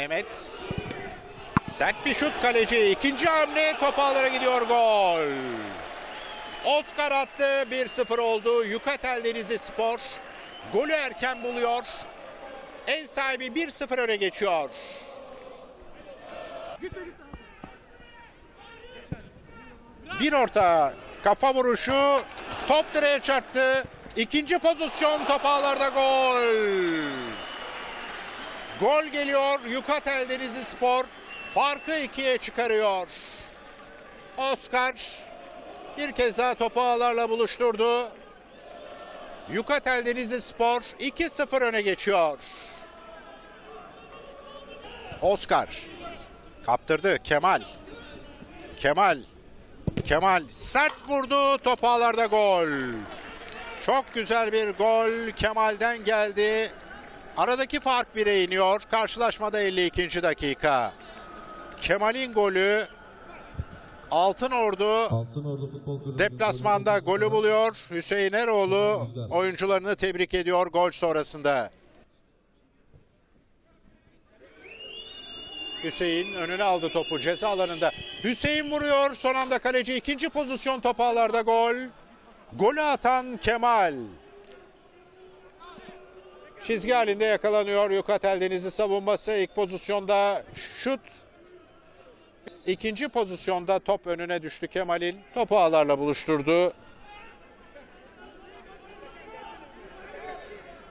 Mehmet. Sert bir şut kaleci. İkinci hamle top ağlara gidiyor gol. Oscar attı 1-0 oldu. Yukatel Denizli Spor golü erken buluyor. Ev sahibi 1-0 öne geçiyor. Bir orta kafa vuruşu top direğe çarptı. İkinci pozisyon top ağlarda gol. Gol geliyor Yukatel Denizli Spor farkı ikiye çıkarıyor. Oscar bir kez daha topu ağlarla buluşturdu. Yukatel Denizli Spor 2-0 öne geçiyor. Oscar kaptırdı Kemal. Kemal Kemal sert vurdu top ağlarda gol. Çok güzel bir gol Kemal'den geldi. Aradaki fark bire iniyor. Karşılaşmada 52. dakika. Kemal'in golü Altın Ordu Altınordu Futbol Kulübü deplasmanda golü buluyor. Hüseyin Eroğlu oyuncularını tebrik ediyor gol sonrasında. Hüseyin önüne aldı topu ceza alanında. Hüseyin vuruyor. Son anda kaleci ikinci pozisyon top ağlarda gol. Golü atan Kemal. Çizgi halinde yakalanıyor Yukatel Denizli savunması. İlk pozisyonda şut. İkinci pozisyonda top önüne düştü Kemal'in. Topu ağlarla buluşturdu.